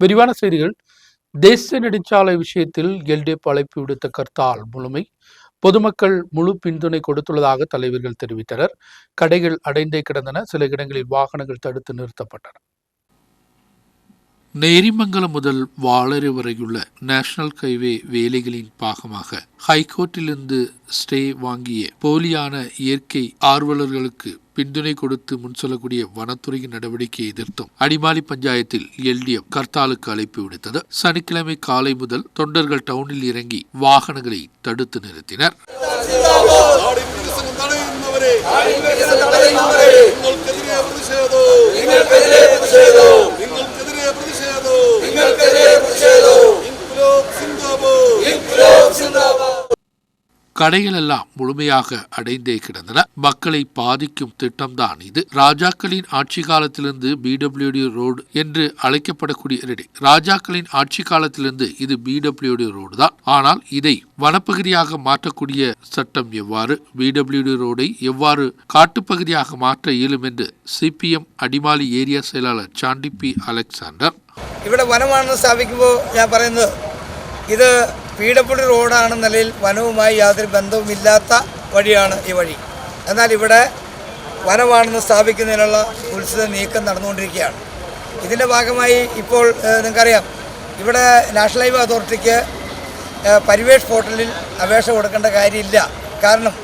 விரிவான செய்திகள். தேசிய நெடுஞ்சாலை விஷயத்தில் எல்டிஎஃப் அழைப்பு விடுத்த கர்த்தால் முழுமை. பொதுமக்கள் முழு பின்துணை கொடுத்துள்ளதாக தலைவர்கள் தெரிவித்தனர். கடைகள் அடைந்தே கிடந்தன. சில இடங்களில் வாகனங்கள் தடுத்து நிறுத்தப்பட்டன. நேரிமங்கலம் முதல் வாளரை வரையுள்ள நேஷனல் ஹைவே வேலைகளின் பாகமாக ஹைகோர்ட்டிலிருந்து ஸ்டே வாங்கிய போலியான இயற்கை ஆர்வலர்களுக்கு பின்துணை கொடுத்து முன் சொல்லக்கூடிய வனத்துறையின் நடவடிக்கையை எதிர்த்தும் அடிமாலி பஞ்சாயத்தில் எல்டிஎஃப் கர்த்தாலுக்கு அழைப்பு விடுத்தது சனிக்கிழமை காலை முதல் தொண்டர்கள் டவுனில் இறங்கி வாகனங்களை தடுத்து நிறுத்தினர் നാടിൻ கடைகள் எல்லாம் முழுமையாக அடைந்தே கிடந்தன மக்களை பாதிக்கும் திட்டம்தான் இது ராஜாக்களின் ஆட்சி காலத்திலிருந்து பிடபிள்யூடி ரோடு என்று அழைக்கப்படக்கூடிய ரெடி ராஜாக்களின் ஆட்சி காலத்திலிருந்து இது பிடபிள்யூடி ரோடு தான் ஆனால் இதை வனப்பகுதியாக மாற்றக்கூடிய சட்டம் எவ்வாறு பிடபிள்யூடி ரோடை எவ்வாறு காட்டுப்பகுதியாக மாற்ற இயலும் என்று சிபிஎம் அடிமாலி ஏரியா செயலாளர் சாண்டி பி அலெக்சாண்டர் ഇവിടെ വനമാണെന്ന് സ്ഥാപിക്കുമ്പോൾ ഞാൻ പറയുന്നത് ഇത് പി ഡബ്ല്യു റോഡാണ് നിലയിൽ വനവുമായി യാതൊരു ബന്ധവുമില്ലാത്ത വഴിയാണ് ഈ വഴി. എന്നാൽ ഇവിടെ വനമാണെന്ന് സ്ഥാപിക്കുന്നതിനുള്ള ഉത്സവ നീക്കം നടന്നുകൊണ്ടിരിക്കുകയാണ്. ഇതിന്റെ ഭാഗമായി ഇപ്പോൾ നിങ്ങൾക്കറിയാം ഇവിടെ നാഷണൽ ഹൈവേ അതോറിറ്റിക്ക് പരിവേഷ് പോർട്ടലിൽ അപേക്ഷ കൊടുക്കേണ്ട കാര്യമില്ല. കാരണം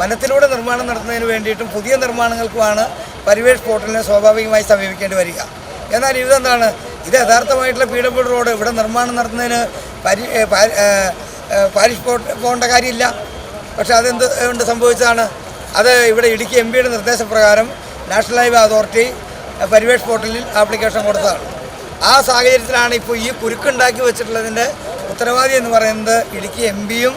വനത്തിലൂടെ നിർമ്മാണം നടത്തുന്നതിന് വേണ്ടിയിട്ടും പുതിയ നിർമ്മാണങ്ങൾക്കുമാണ് പരിവേഷ് പോർട്ടലിനെ സ്വാഭാവികമായി സമീപിക്കേണ്ടി വരിക. എന്നാൽ ഇതെന്താണ്? ഇത് യഥാർത്ഥമായിട്ടുള്ള പി റോഡ്. ഇവിടെ നിർമ്മാണം നടത്തുന്നതിന് പരി പാരിഷ് പോകേണ്ട കാര്യമില്ല. പക്ഷേ അതെന്ത് കൊണ്ട് സംഭവിച്ചതാണ്? അത് ഇവിടെ ഇടുക്കി എം പിയുടെ നിർദ്ദേശപ്രകാരം നാഷണൽ ഹൈവേ അതോറിറ്റി പരിവേഷ് പോർട്ടലിൽ ആപ്ലിക്കേഷൻ കൊടുത്തതാണ്. ആ സാഹചര്യത്തിലാണ് ഇപ്പോൾ ഈ കുരുക്കുണ്ടാക്കി വെച്ചിട്ടുള്ളതിന്റെ ഉത്തരവാദി എന്ന് പറയുന്നത് ഇടുക്കി എം പിയും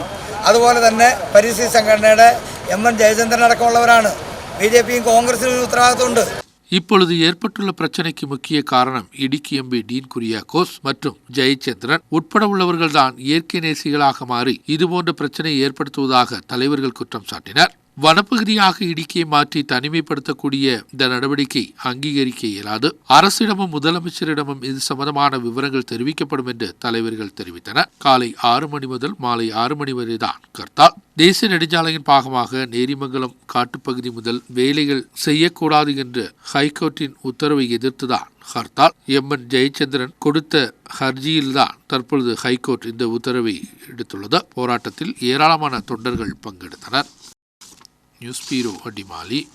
അതുപോലെ തന്നെ പരിസ്ഥിതി സംഘടനയുടെ എം എൻ ജയചന്ദ്രൻ അടക്കമുള്ളവരാണ്. ബി ജെ പിയും കോൺഗ്രസിനും ഉത്തരവാദിത്വമുണ്ട്. இப்பொழுது ஏற்பட்டுள்ள பிரச்சனைக்கு முக்கிய காரணம் இடுக்கி எம்பி டீன் குரியாகோஸ் மற்றும் ஜெயச்சந்திரன் உட்பட உள்ளவர்கள்தான் இயற்கை நேசிகளாக மாறி இதுபோன்ற பிரச்சனையை ஏற்படுத்துவதாக தலைவர்கள் குற்றம் சாட்டினர். வனப்பகுதியாக இடுக்கியை மாற்றி தனிமைப்படுத்தக்கூடிய இந்த நடவடிக்கை அங்கீகரிக்க இயலாது. அரசிடமும் முதலமைச்சரிடமும் இது சம்பந்தமான விவரங்கள் தெரிவிக்கப்படும் என்று தலைவர்கள் தெரிவித்தனர். காலை ஆறு மணி முதல் மாலை ஆறு மணி வரைதான் கர்த்தா. தேசிய நெடுஞ்சாலையின் பாகமாக நேரிமங்கலம் காட்டுப்பகுதி முதல் வேலைகள் செய்யக்கூடாது என்று ஹைகோர்ட்டின் உத்தரவை எதிர்த்துதான் ஹர்த்தால் எம். என். ஜெயச்சந்திரன் கொடுத்த ஹர்ஜியில்தான் தற்பொழுது ஹைகோர்ட் இந்த உத்தரவை எடுத்துள்ளது. போராட்டத்தில் ஏராளமான தொண்டர்கள் பங்கெடுத்தனர். Newspiro Adimali